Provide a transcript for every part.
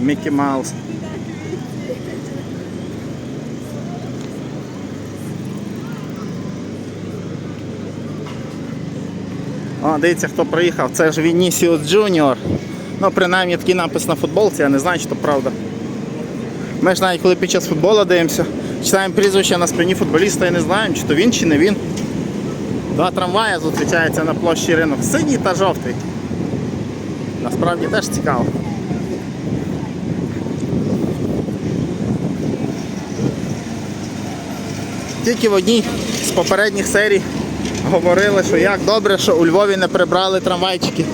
Мікі Маус. О, дивіться, хто приїхав. Це ж Вінісіус Джуніор. Ну, принаймні такий напис на футболці, я не знаю, чи то правда. Ми ж навіть коли під час футболу дивимося, читаємо прізвище на спині футболіста і не знаємо, чи то він, чи не він. Два трамваї зустрічаються на площі ринок. Синій та жовтий. Насправді теж цікаво. Тільки в одній з попередніх серій говорили, що як добре, що у Львові не прибрали трамвайчики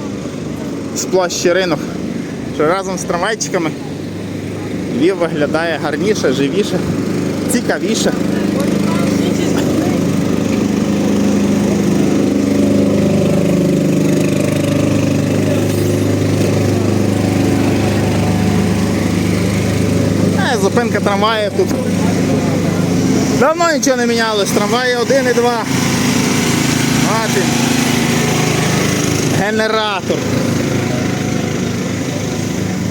з площі ринок. Що разом з трамвайчиками Львів виглядає гарніше, живіше, цікавіше. Е, зупинка трамваїв тут. Давно нічого не мінялось. Трамваї 1 і 2. А ти. Генератор.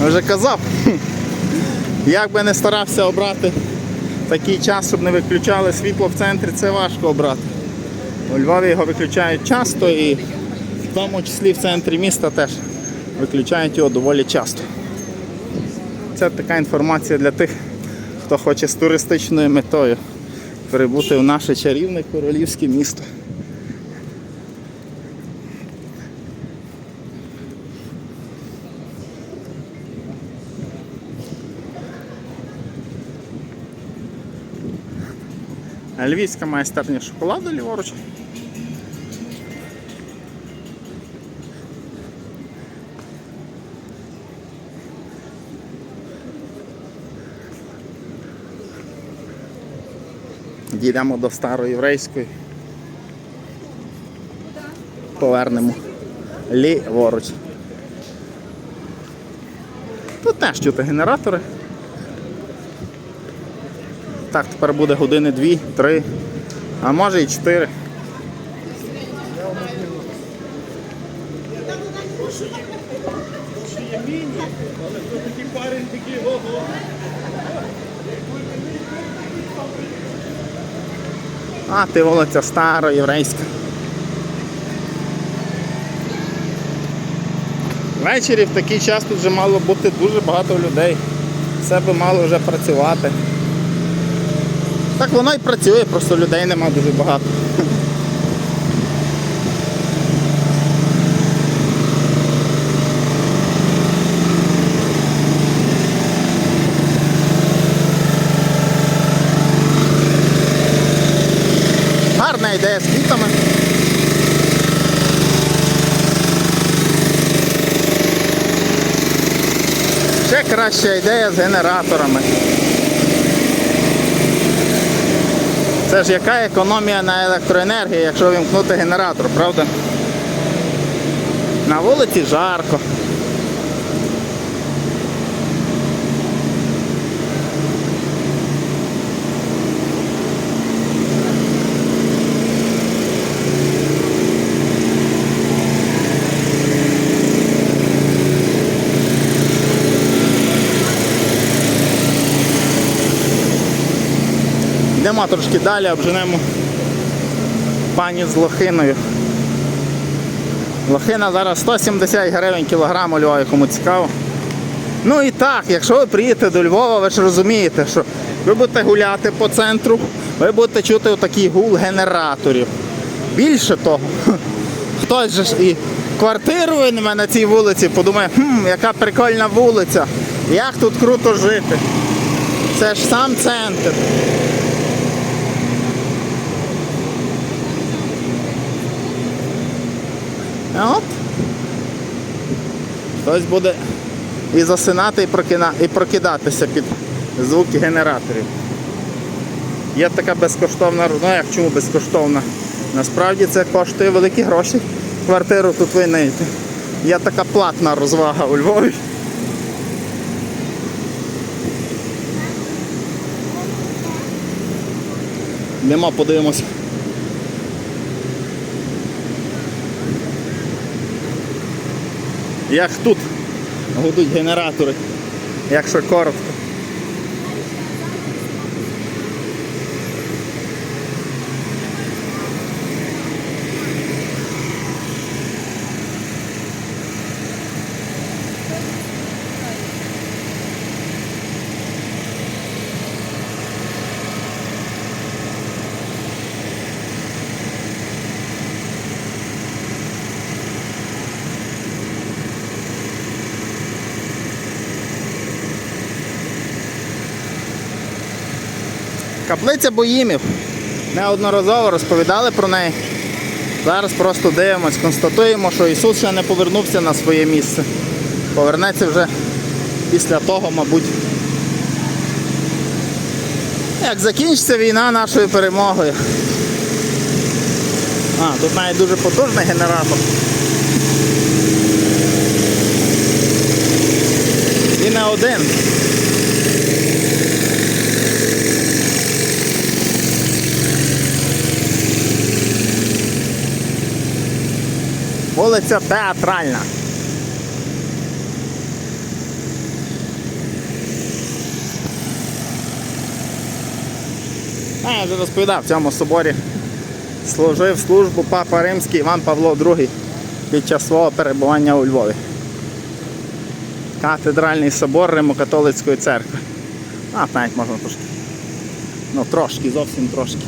Вже казав. Як би не старався обрати такий час, щоб не виключали світло в центрі, це важко обрати. У Львові його виключають часто і в тому числі в центрі міста теж виключають його доволі часто. Це така інформація для тих, хто хоче з туристичною метою прибути в наше чарівне королівське місто. Львівська майстерня шоколаду ліворуч. Дійдемо до староєврейської. Повернемо ліворуч. Тут теж чути генератори. Так, тепер буде години дві, три, а може і чотири. А, ти вулиця стара, єврейська. Ввечері в такий час тут вже мало бути дуже багато людей. Все би мало вже працювати. Так воно і працює, просто людей нема дуже багато. Гарна ідея з квітами. Ще краща ідея з генераторами. Це ж яка економія на електроенергії, якщо вимкнути генератор, правда? На вулиці жарко. Йдемо трошки далі, обженемо пані з лохиною. Лохина зараз 170 гривень кілограм у Львові, кому цікаво. Ну і так, якщо ви приїдете до Львова, ви ж розумієте, що ви будете гуляти по центру, ви будете чути отакий гул генераторів. Більше того, хтось же ж і квартиру вийме на цій вулиці, подумає, хм, яка прикольна вулиця, як тут круто жити. Це ж сам центр. От. Хтось буде і засинати, і, прокина... і прокидатися під звуки генераторів. Є така безкоштовна, ну як чому безкоштовна? Насправді це коштує великі гроші. Квартиру тут винайти. Є така платна розвага у Львові. Нема, подивимося. Як тут гудуть генератори. якщо коротко. Каплиця Боїмів. Неодноразово розповідали про неї. Зараз просто дивимось, констатуємо, що Ісус ще не повернувся на своє місце. Повернеться вже після того, мабуть. Як закінчиться війна нашою перемогою. А, тут навіть дуже потужний генератор. І не один. Вулиця Театральна. А, я вже розповідав, в цьому соборі служив службу Папа Римський Іван Павло II під час свого перебування у Львові. Катедральний собор Римо-католицької церкви. А, навіть можна трошки. Ну трошки, зовсім трошки.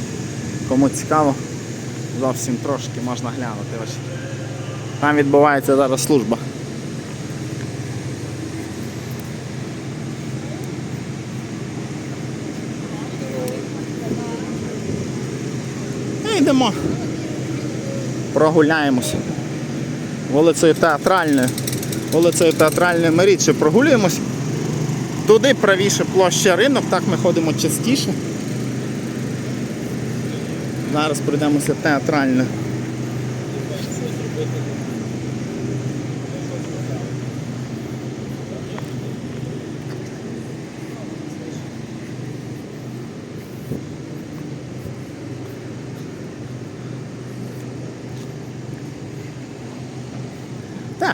Кому цікаво, зовсім трошки можна глянути. Ось. Там відбувається зараз служба. Йдемо. Прогуляємося. Вулицею театральною. Вулицею театральною ми рідше прогулюємось. Туди правіше площа ринок, так ми ходимо частіше. Зараз пройдемося театральною.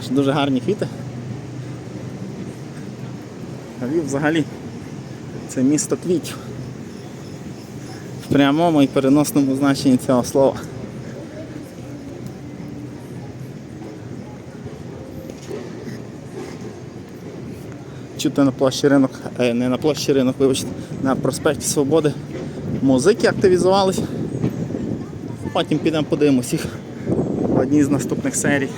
Теж дуже гарні квіти. Львів взагалі це місто квітів. В прямому і переносному значенні цього слова. Чути на площі ринок, е, не на площі ринок, вибачте, на проспекті Свободи музики активізувалися. Потім підемо подивимось їх в одній з наступних серій.